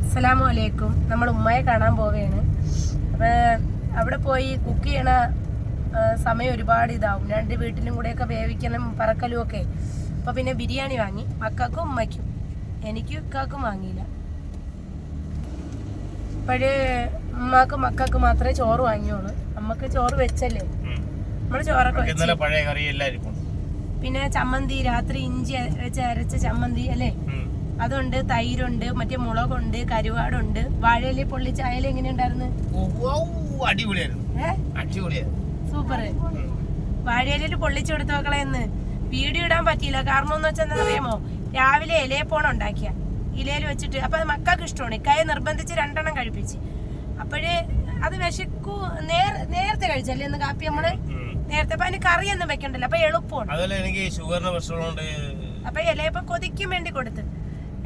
അസ്സലാമു അലൈക്കും നമ്മൾ ഉമ്മയെ കാണാൻ പോവുകയാണ്. അപ്പോൾ അവിടെ പോയി കുക്ക് ചെയ്യണ സമയം ഒരുപാട് ഇതാവും. രണ്ട് വീട്ടിലും കൂടെയൊക്കെ വേവിക്കണം പറക്കലും ഒക്കെ. അപ്പൊ പിന്നെ ബിരിയാണി വാങ്ങി. മക്കൾക്കും ഉമ്മയ്ക്കും. എനിക്കും ഇക്കാക്കും വാങ്ങിയില്ല. അപ്പോഴേ ഉമ്മാക്കും മക്കൾക്ക് മാത്രമേ ചോറ് വാങ്ങിയോളൂ അമ്മയ്ക്ക് ചോറ് വെച്ചല്ലേ? നമ്മൾ ചോറൊക്കെ വെച്ചു. പിന്നെ ചമ്മന്തി രാത്രി ഇഞ്ചി വെച്ച് അരച്ച ചമ്മന്തി അല്ലേ? അതുണ്ട് തൈരുണ്ട് മറ്റേ മുളകുണ്ട് കരുവാടുണ്ട്. വാഴയിലെ പൊള്ളിച്ച അയല എങ്ങനെ ഉണ്ടായിരുന്നു? സൂപ്പർ. വാഴയിലയിൽ പൊള്ളിച്ചു കൊടുത്ത മക്കളെന്ന് വീഡിയോ ഇടാൻ പറ്റിയില്ല. കാരണം എന്ന് വെച്ചാൽ അറിയാമോ രാവിലെ ഇലയപ്പോണം ഉണ്ടാക്കിയ. ഇലയിൽ വെച്ചിട്ട് അപ്പൊ അത് മക്കൾക്ക് ഇഷ്ടമാണ്. ഇക്കായെ നിർബന്ധിച്ച് രണ്ടെണ്ണം കഴിപ്പിച്ച്. അപ്പോഴേ അത് വിശക്കൂ നേർ നേരത്തെ കഴിച്ചല്ലേ ഇന്ന് കാപ്പി നമ്മൾ നേരത്തെ. അപ്പൊ അതിന് കറിയൊന്നും വെക്കണ്ടല്ലോ. അപ്പൊ എളുപ്പമാണ്. അതുപോലെ എനിക്ക് പ്രശ്നമുണ്ട് അപ്പൊ ഇലയപ്പം കൊതിക്കും വേണ്ടി കൊടുത്ത്.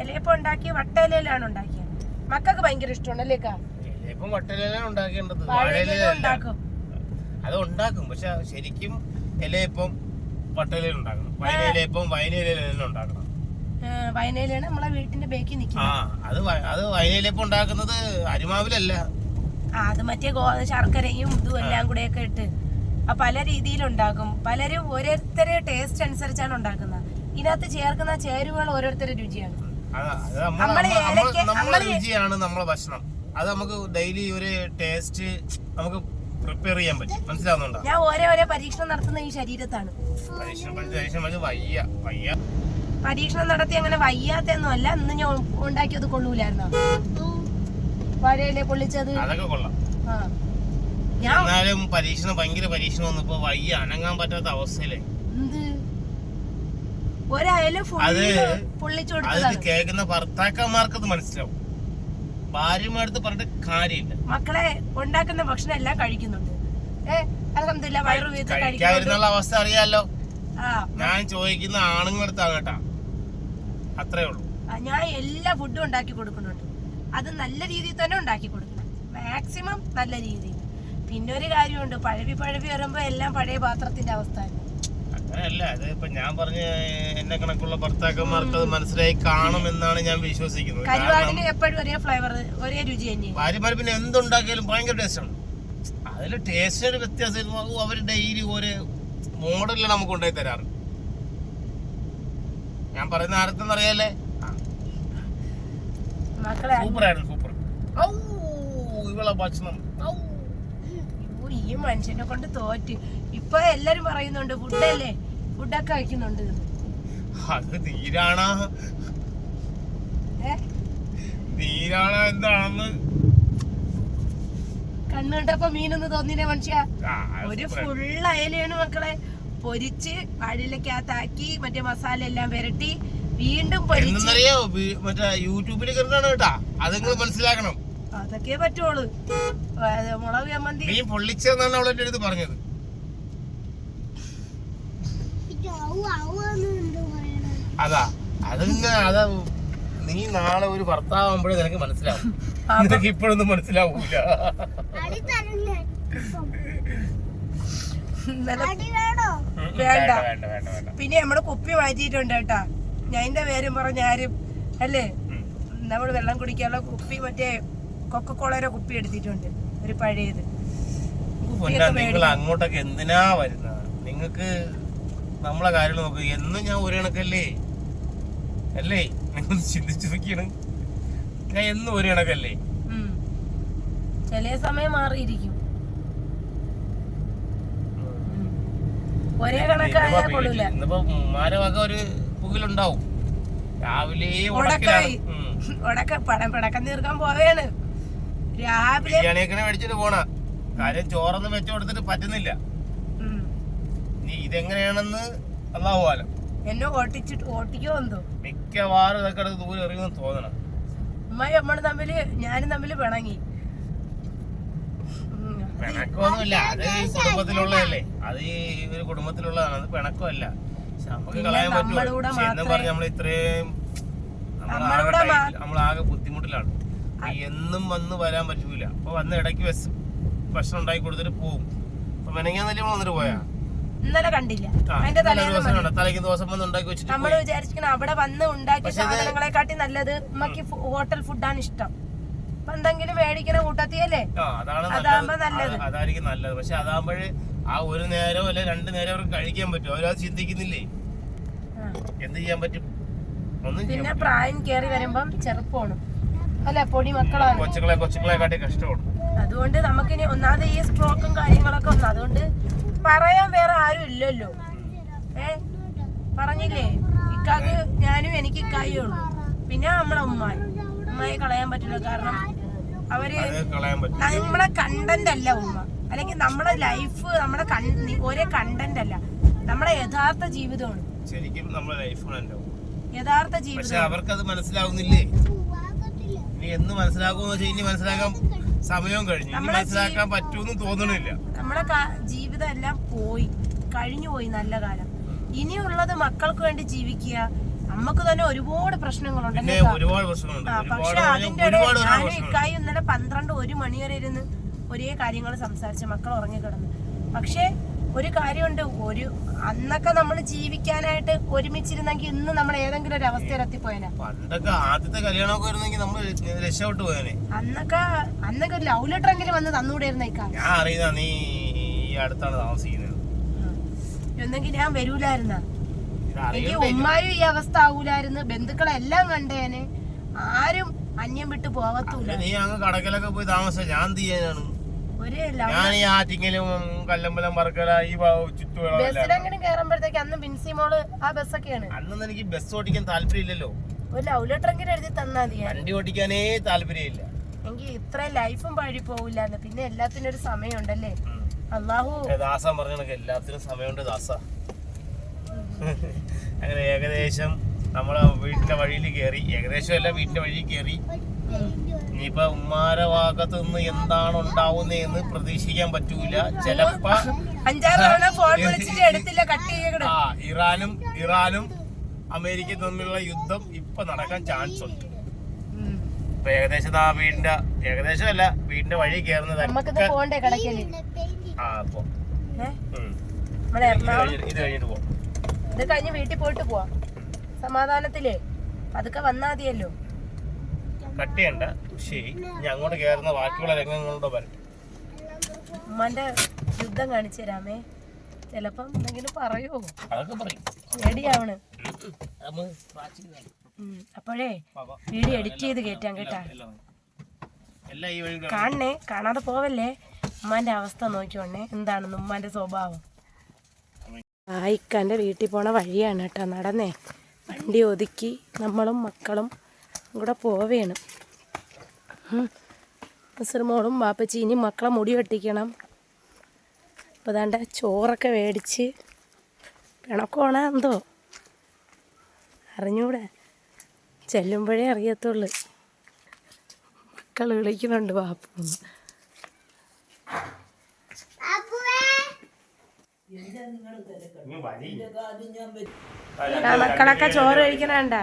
ഇലയപ്പം ഉണ്ടാക്കി വട്ടയിലാണ് ഉണ്ടാക്കിയത്. മക്കൾക്ക് ഭയങ്കര ഇഷ്ടമാണ് അല്ലേ വട്ടയിലാണ് ഉണ്ടാക്കേണ്ടത്. ഉണ്ടാക്കും? അത് ഉണ്ടാക്കും. പക്ഷെ ശരിക്കും ഇലയപ്പം വട്ടയില ഉണ്ടാക്കണം. വയനയിലയപ്പം വയനയില ഉണ്ടാക്കണം. വയനയിലാണ് നമ്മളെ വീട്ടിന്റെ ബേക്കിൽ ആ നിൽക്കുന്നത്. അത് അത് വയനയിലപ്പം ഉണ്ടാക്കുന്നത് അരിമാവിലല്ല. അത് മറ്റേ ഗോ ശർക്കരയും ഇതും എല്ലാം കൂടെയൊക്കെ ഇട്ട്. ആ പല രീതിയിലുണ്ടാക്കും പലരും ഓരോരുത്തരെ ടേസ്റ്റ് അനുസരിച്ചാണ് ഉണ്ടാക്കുന്നത്. ഇതിനകത്ത് ചേർക്കുന്ന ചേരുവകൾ ഓരോരുത്തരുടെ രുചിയാണ്. നമ്മളെ രുചിയാണ് നമ്മളെ ഭക്ഷണം. അത് നമുക്ക് ഡെയിലി ഒരു ടേസ്റ്റ് നമുക്ക് പ്രിപ്പയർ ചെയ്യാൻ പറ്റും. മനസ്സിലാവുന്നുണ്ടോ? ഞാൻ ഓരോ ഓരോ പരീക്ഷണം നടത്തുന്ന ഈ ശരീരത്താണ്. വയ്യ വയ്യ. പരീക്ഷണം നടത്തി അങ്ങനെ വയ്യാത്തൊന്നും അല്ല. ഇന്ന് ഞാൻ ഉണ്ടാക്കിയത് കൊള്ളൂലായിരുന്നു? വാഴയിലെ പൊള്ളിച്ചത്. അതൊക്കെ കൊള്ളാം. എന്നാലും പരീക്ഷണം ഭയങ്കര പരീക്ഷണം വന്നപ്പോ വയ്യ അനങ്ങാൻ പറ്റാത്ത അവസ്ഥയിലേ. എന്ത്? അത് കേൾക്കുന്ന ഭർത്താക്കന്മാർക്ക് അത് മനസ്സിലാവും. ഭാര്യമാരടുത്ത് പറഞ്ഞിട്ട് കാര്യമില്ല. മക്കളെ ഉണ്ടാക്കുന്ന ഭക്ഷണം എല്ലാം കഴിക്കുന്നുണ്ട്. കഴിക്കാതിരുന്നുള്ള അവസ്ഥ അറിയാലോ? ഞാൻ ചോദിക്കുന്ന ആണുങ്ങളടുത്താണ് കേട്ടാ. അത്രേ ഉള്ളൂ. ഞാൻ എല്ലാ ഫുഡും ഉണ്ടാക്കി കൊടുക്കുന്നുണ്ട്. അത് നല്ല രീതിയിൽ തന്നെ ഉണ്ടാക്കി കൊടുക്കണം. മാക്സിമം നല്ല രീതിയിൽ. പിന്നെ ഒരു കാര്യമുണ്ട്. പഴവി പഴവി വരുമ്പോ എല്ലാം പഴയ പാത്രത്തിന്റെ അവസ്ഥ അങ്ങനെയല്ല അത് ഇപ്പൊ ഞാൻ പറഞ്ഞ എന്നെ കണക്കുള്ള ഭർത്താക്കന്മാർക്ക് അത് മനസ്സിലായി കാണും എന്നാണ് ഞാൻ വിശ്വസിക്കുന്നത്. കരുവാടിന് എപ്പോഴും ഒരേ ഫ്ലേവർ ഒരേ രുചി തന്നെയാണ് ഭാര്യമാര് പിന്നെ എന്തുണ്ടാക്കിയാലും ഭയങ്കര ടേസ്റ്റാണ് അതിൽ ടേസ്റ്റിന് വ്യത്യാസം അവർ ഡെയിലി ഒരു മോഡലിൽ നമുക്ക് ഉണ്ടായി തരാറ്. ഞാൻ പറയുന്ന ആരത്തെന്ന് അറിയാലേ സൂപ്പർ ആയിരുന്നു സൂപ്പർ ഇവളെ ഭക്ഷണം. ഔ. ഈ മനുഷ്യനെ കൊണ്ട് തോറ്റ്. ഇപ്പൊ എല്ലാരും പറയുന്നുണ്ട് ഫുഡല്ലേ ഫുഡൊക്കെ കഴിക്കുന്നുണ്ട്. അത് തീരാണ തീരാണ എന്താണെന്ന്? കണ്ണുകണ്ടപ്പോ മീനൊന്ന് തോന്നിനെ മനുഷ്യ. ഒരു ഫുള്ള് ഫുൾ അയലയാണ് മക്കളെ. പൊരിച്ച് അഴിലക്കകത്താക്കി മറ്റേ മസാല എല്ലാം വരട്ടി വീണ്ടും വി- മറ്റേ യൂട്യൂബിൽ കണ്ടാണ് കേട്ടാ. അത് നിങ്ങൾ മനസ്സിലാക്കണം. അതൊക്കെ പറ്റുള്ളൂ മുളക് ചമ്മന്തി. നീ പൊള്ളിച്ചെന്നാണ് അവളെന്റെ അടുത്ത് പറഞ്ഞത്. അതാ അതിങ്ങനെ അതാ നീ നാളെ ഒരു ഭർത്താവുമ്പോഴേ നിനക്ക് മനസ്സിലാവും. നിനക്ക് ഇപ്പോഴൊന്നും മനസ്സിലാവൂല. വേണ്ട. വേണ്ട വേണ്ട വേണ്ട പിന്നെ നമ്മുടെ കുപ്പി മാറ്റിയിട്ടുണ്ട് കേട്ടാ. ഞാൻ എന്റെ പേരും പറഞ്ഞ ആരും അല്ലേ? നമ്മൾ വെള്ളം കുടിക്കാനുള്ള കുപ്പി മറ്റേ കൊക്കക്കോളയുടെ കുപ്പി എടുത്തിട്ടുണ്ട്. ഒരു പഴയത്. നിങ്ങൾ അങ്ങോട്ടൊക്കെ എന്തിനാ വരുന്നത്? നിങ്ങക്ക് നമ്മളെ കാര്യങ്ങൾ നോക്ക്. എന്നും ഞാൻ ഒരു കണക്കല്ലേ? അല്ലേ? നിങ്ങൾ ചിന്തിച്ചു നോക്കിയാണ്. ഞാൻ എന്നും ഒരു കണക്കല്ലേ. ചില സമയം മാറിയിരിക്കും. ഒരേ കണക്കായ കൊള്ളൂല. ഇന്നിപ്പോ ഉമ്മാരെ ഒരു പുകിലുണ്ടാവും. രാവിലെ പടക്കം തീർക്കാൻ പോവേണ്. രാവിലെ മേടിച്ചിട്ട് പോണ. കാര്യം ചോറൊന്നും വെച്ചു കൊടുത്തിട്ട് പറ്റുന്നില്ല. ഇതെങ്ങനെയാണെന്ന് അള്ളാഹുവാലോ എന്നെ ഓട്ടിച്ചിട്ട് ഓട്ടിക്കോ എന്തോ? മിക്കവാറും ഇതൊക്കെ ദൂരെ എറിയുമെന്ന് തോന്നണം. ഉമ്മയും നമ്മൾ തമ്മിൽ ഞാനും തമ്മിൽ പിണങ്ങി. പിണക്കമൊന്നുമില്ല. അത് ഈ കുടുംബത്തിലുള്ളതല്ലേ. അത് ഈ ഒരു കുടുംബത്തിലുള്ളതാണ്. അത് പിണക്കമല്ല. പക്ഷെ നമുക്ക് കളയാൻ പറ്റുമോ? എന്ന് പറഞ്ഞ് നമ്മൾ ഇത്രയും നമ്മളാകെ ബുദ്ധിമുട്ടിലാണ്. എന്നും വന്ന് വരാൻ പറ്റൂല. അപ്പൊ വന്ന് ഇടയ്ക്ക് ബസ് ഭക്ഷണം ഉണ്ടാക്കി കൊടുത്തിട്ട് പോവും. അപ്പൊ മെനങ്ങാന്നല്ലേ നമ്മൾ വന്നിട്ട് പോയാ? ഇന്നലെ കണ്ടില്ല. അതിന്റെ തലേന്ന് ദിവസം ഉണ്ട്. നമ്മൾ വിചാരിച്ചിരിക്കണം അവിടെ വന്ന് ഉണ്ടാക്കിയ സാധനങ്ങളെക്കാട്ടി നല്ലത് ഉമ്മക്ക് ഹോട്ടൽ ഫുഡാണ് ഇഷ്ടം. അപ്പൊ എന്തെങ്കിലും മേടിക്കണ കൂട്ടത്തിയല്ലേ അതാണ് നല്ലത്. അതായിരിക്കും നല്ലത്. പക്ഷെ അതാകുമ്പോഴേ ആ ഒരു നേരം അല്ലെ രണ്ട് നേരം അവർക്ക് കഴിക്കാൻ പറ്റും. അവരത് ചിന്തിക്കുന്നില്ലേ. എന്ത് ചെയ്യാൻ പറ്റും? പിന്നെ പ്രായം കേറി വരുമ്പം ചെറുപ്പമാണ് അല്ല പൊടി മക്കളാണ്. കൊച്ചുകളെ കൊച്ചുകളെ കാട്ടി കഷ്ടമാണ്. അതുകൊണ്ട് നമുക്കിനി ഒന്നാമത് ഈ സ്ട്രോക്കും കാര്യങ്ങളൊക്കെ ഒന്ന്. അതുകൊണ്ട് പറയാൻ വേറെ ആരും ഇല്ലല്ലോ. ഏ? പറഞ്ഞില്ലേ? ഇക്കാക്ക് ഞാനും എനിക്ക് ഇക്കായേ ഉള്ളൂ. പിന്നെ നമ്മളെ ഉമ്മായി ഉമ്മയെ കളയാൻ പറ്റില്ല. കാരണം അവർ നമ്മളെ കണ്ടന്റ് അല്ല ഉമ്മ. അല്ലെങ്കിൽ നമ്മളെ ലൈഫ് നമ്മളെ ഒരേ കണ്ടന്റ് അല്ല. നമ്മളെ യഥാർത്ഥ ജീവിതമാണ്. ശരിക്കും ലൈഫാണല്ലോ യഥാർത്ഥ പക്ഷെ അവർക്ക് അത് മനസ്സിലാവുന്നില്ലേ? ഇനി എന്ന് മനസ്സിലാക്കുമെന്ന് വെച്ചാൽ ഇനി മനസ്സിലാക്കാൻ സമയവും കഴിഞ്ഞു. മനസ്സിലാക്കാൻ പറ്റുമെന്ന് തോന്നണില്ല. നമ്മളെ ജീവിതം എല്ലാം കഴിഞ്ഞു പോയി നല്ല കാലം. ഇനിയുള്ളത് മക്കൾക്ക് വേണ്ടി ജീവിക്കുക. നമുക്ക് തന്നെ ഒരുപാട് പ്രശ്നങ്ങളുണ്ട്. പക്ഷെ അതിന്റെ ഇടയിൽ ഞാനും ഇക്കായി ഇക്കായും ഇന്നലെ പന്ത്രണ്ട് ഒരു മണി വരെ ഇരുന്ന് ഒരേ കാര്യങ്ങൾ സംസാരിച്ച് മക്കൾ ഉറങ്ങിക്കിടന്നു. പക്ഷേ ഒരു കാര്യമുണ്ട്. ഒരു അന്നൊക്കെ നമ്മൾ ജീവിക്കാനായിട്ട് ഒരുമിച്ചിരുന്നെങ്കിൽ ഇന്ന് നമ്മൾ ഏതെങ്കിലും ഒരു അവസ്ഥയിൽ എത്തിപ്പോയനെ. പണ്ടൊക്കെ ആദ്യത്തെ കല്യാണമൊക്കെ വരുന്നെങ്കിൽ നമ്മൾ രക്ഷപ്പെട്ടു പോയനെ. അന്നൊക്കെ അന്നൊക്കെ ഒരു ലവ് ലെറ്റർ എങ്കിലും വന്ന് തന്നുകൂടെ ഇരുന്നേക്കാം ഞാൻ അറിയുന്ന നീ ഈ അടുത്താണ് താമസിക്കുന്നത്. എന്നെങ്കിൽ ഞാൻ വരൂലായിരുന്ന. എനിക്ക് ഉമ്മാരും ഈ അവസ്ഥ ആവൂലായിരുന്നു. ബന്ധുക്കളെല്ലാം കണ്ടേനെ. ആരും അന്യം വിട്ട് പോവത്തൂല. നീ അങ്ങ് കടക്കലൊക്കെ പോയി താമസം ഞാൻ ചെയ്യാനാണ്? ഞാൻ ഈ ആറ്റിങ്ങലും കല്ലമ്പലം പറക്കല ഈ അന്ന് ബിൻസി മോൾ ആ ബസ്സൊക്കെയാണ്. അന്നൊന്നും എനിക്ക് ബസ് ഓടിക്കാൻ താല്പര്യമില്ലല്ലോ. ഒരു ലവ് ലെറ്റർ എങ്കിലും എഴുതി തന്നാ മതി. വണ്ടി ഓടിക്കാനേ താല്പര്യമില്ല. എനിക്ക് ഇത്ര ലൈഫും പഴി പോവില്ല പിന്നെ എല്ലാത്തിനും ഒരു സമയമുണ്ടല്ലേ? ദാസ പറഞ്ഞ കണക്ക് എല്ലാത്തിനും സമയമുണ്ട് ദാസ. അങ്ങനെ ഏകദേശം നമ്മളെ വീടിന്റെ വഴിയിൽ കയറി ഏകദേശം അല്ല വീടിന്റെ വഴിയിൽ കയറി ഇനിയിപ്പൊ ഉമ്മാരെ ഭാഗത്ത് നിന്ന് എന്താണ് ഉണ്ടാവുന്നതെന്ന് പ്രതീക്ഷിക്കാൻ പറ്റൂല. ചിലപ്പോ അഞ്ചാറ് തവണ ഫോൺ വിളിച്ചിട്ട് എടുത്തില്ല കട്ട് ചെയ്യണം ആ ഇറാനും ഇറാനും അമേരിക്ക തമ്മിലുള്ള യുദ്ധം ഇപ്പൊ നടക്കാൻ ചാൻസ് ഉണ്ട്. ഇപ്പൊ ഏകദേശം ആ വീടിന്റെ ഏകദേശം അല്ല വീടിന്റെ വഴി നമുക്കിത് നമ്മളെ ഇത് എറണാകുളം? കഴിഞ്ഞ് ഇത് കഴിഞ്ഞിട്ട് പോവാം. ഇത് കഴിഞ്ഞ് വീട്ടിൽ പോയിട്ട് പോവാ. സമാധാനത്തിലേ. അതൊക്കെ വന്നാ മതിയല്ലോ. കട്ട് ചെയ്യണ്ട. ശരി. ഇനി അങ്ങോട്ട് കയറുന്ന ബാക്കിയുള്ള രംഗങ്ങളോട് വരും ഉമ്മാന്റെ യുദ്ധം കാണിച്ചു തരാമേ. ചെലപ്പം എന്തെങ്കിലും പറയോ? അതൊക്കെ പറയും. പേടിയാവണ്. അപ്പോഴേ വീഡിയോ എഡിറ്റ് ചെയ്ത് കേറ്റാൻ കേട്ടാ. കാണണേ. കാണാതെ പോവല്ലേ? ഉമ്മാന്റെ അവസ്ഥ നോക്കിയോണേ എന്താണെന്ന് ഉമ്മാന്റെ സ്വഭാവം. ആയിക്കാന്റെ വീട്ടിൽ പോണ വഴിയാണ് കേട്ടോ നടന്നേ. വണ്ടി ഒതുക്കി നമ്മളും മക്കളും കൂടെ പോവേണം. മോളും വാപ്പച്ചി ഇനി മക്കളെ മുടി വെട്ടിക്കണം. അപ്പോൾ ദാണ്ട ചോറൊക്കെ മേടിച്ച് പിണക്കോണ എന്തോ? അറിഞ്ഞൂടെ? ചെല്ലുമ്പോഴേ അറിയത്തുള്ളൂ. മക്കൾ വിളിക്കുന്നുണ്ട് വാപ്പൊന്ന് ഇനി വഴി ആ മക്കളൊക്കെ ചോറ് കഴിക്കണണ്ട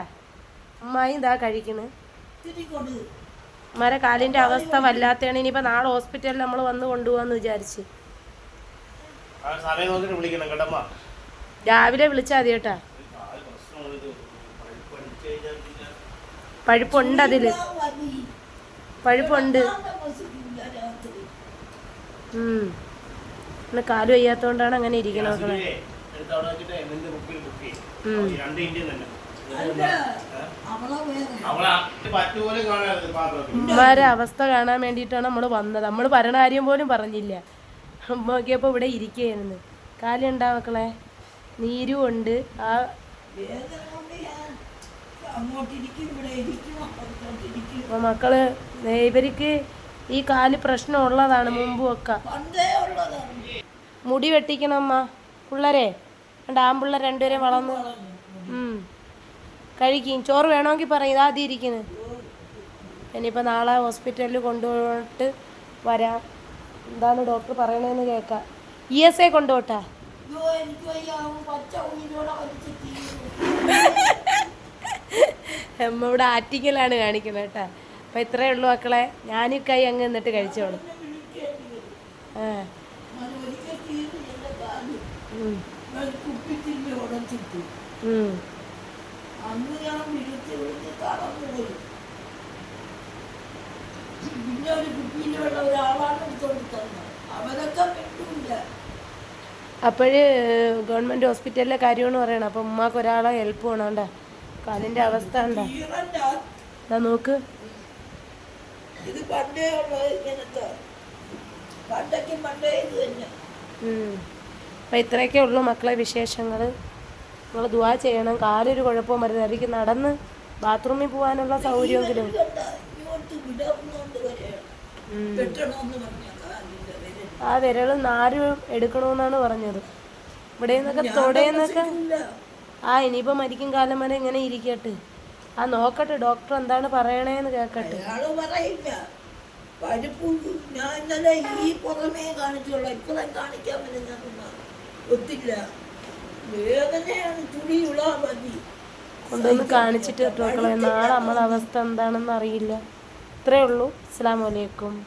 അമ്മായി ഇതാ കഴിക്കണ് മര കാലിന്റെ അവസ്ഥ വല്ലാത്തതാണ് ഇനിയിപ്പോ നാളെ ഹോസ്പിറ്റലിൽ നമ്മൾ വന്ന് കൊണ്ടുപോകാന്ന് വിചാരിച്ച്. രാവിലെ വിളിച്ചാ മതി കേട്ടാ. പഴുപ്പുണ്ട് അതിൽ. പഴുപ്പുണ്ട്. ഉം. ഇന്ന് കാൽ വയ്യാത്തോണ്ടാണ് അങ്ങനെ ഇരിക്കണത്. മക്കളെ ഉം. അവളെ പറ്റുപോലെ കാണാതെ പാത്രത്തിൽ. ഉമ്മാരെ അവസ്ഥ കാണാൻ വേണ്ടിയിട്ടാണ് നമ്മൾ വന്നത്. നമ്മൾ പറയണ കാര്യം പോലും പറഞ്ഞില്ല. നോക്കിയപ്പോൾ ഇവിടെ ഇരിക്കുകയായിരുന്നു. കാലുണ്ടാ മക്കളെ? നീരും ഉണ്ട്. ആ അപ്പൊ മക്കൾ ഇവർക്ക് ഈ കാൽ പ്രശ്നം ഉള്ളതാണ് മുമ്പും ഒക്കെ. മുടി വെട്ടിക്കണം അമ്മ. പിള്ളേരെ രണ്ട് ആമ്പിള്ളേർ രണ്ടുപേരെ വളർന്നു. കഴിക്കും. ചോറ് വേണമെങ്കിൽ പറയും. ഇതാദ്യം ഇരിക്കുന്നു ഇനിയിപ്പോൾ നാളെ ഹോസ്പിറ്റലിൽ കൊണ്ടുപോയിട്ട് വരാം. എന്താണ് ഡോക്ടർ പറയണതെന്ന് കേൾക്കാം. ഇ എസ് ഐ കൊണ്ടുപോട്ടാ? നമ്മ ഇവിടെ ആറ്റിക്കലാണ് കാണിക്കുന്നത് കേട്ടാ. അപ്പം ഇത്രയേ ഉള്ളൂ മക്കളെ. ഞാനീ കൈ അങ്ങ് നിന്നിട്ട് കഴിച്ചോളൂ ആ ഉം. ഒരു കുപ്പിച്ചില്ല ഉടച്ചിട്ട്. ഉം. അന്ന് ഞാൻ വിളിച്ച് വിളിച്ച് തളർന്നുപോയി പിന്നെ ഒരു കുപ്പിയിലുള്ള ഒരാളാണ് എടുത്തോണ്ട് തന്നത്. അവരൊക്കെ അപ്പോഴ് ഗവൺമെന്റ് ഹോസ്പിറ്റലിലെ കാര്യമാണ് പറയണം. അപ്പം ഉമ്മാക്ക് ഒരാളെ ഹെൽപ്പ് വേണോണ്ട? കാലിന്റെ അവസ്ഥ ഉണ്ടാ നോക്ക്. ഇത് പണ്ടേ ഉള്ളത് ഇങ്ങനത്തെ. പണ്ടൊക്കെ പണ്ടേ ഇത് തന്നെ. അപ്പം ഇത്രയൊക്കെ ഉള്ളൂ മക്കളെ വിശേഷങ്ങൾ നിങ്ങൾ ദുവാ ചെയ്യണം. കാലൊരു കുഴപ്പവും വരുന്നത് നടന്ന് ബാത്റൂമിൽ പോകാനുള്ള സൗകര്യമെങ്കിലും. ആ വിരൽ നാര് എടുക്കണമെന്നാണ് പറഞ്ഞത്. ഇവിടെ നിന്നൊക്കെ തൊടയെന്നൊക്കെ ആ ഇനിയിപ്പോൾ മരിക്കും കാലം വരെ ഇങ്ങനെ ഇരിക്കട്ടെ. ആ നോക്കട്ടെ ഡോക്ടർ എന്താണ് പറയണേന്ന് കേക്കട്ടെ. ഞാൻ ഇന്നലെ ഈ പുറമേ കാണിച്ചുള്ള. ഇപ്പഴും കാണിക്കാൻ പറ്റുന്ന ഒത്തില്ല. വേദനയാണ് ചുടിയുള്ള മതി. കൊണ്ടുവന്ന് കാണിച്ചിട്ട് മക്കളെ നാളെ നമ്മളെ അവസ്ഥ എന്താണെന്ന് അറിയില്ല. ഇത്രേ ഉള്ളൂ. അസ്സാം വലൈക്കും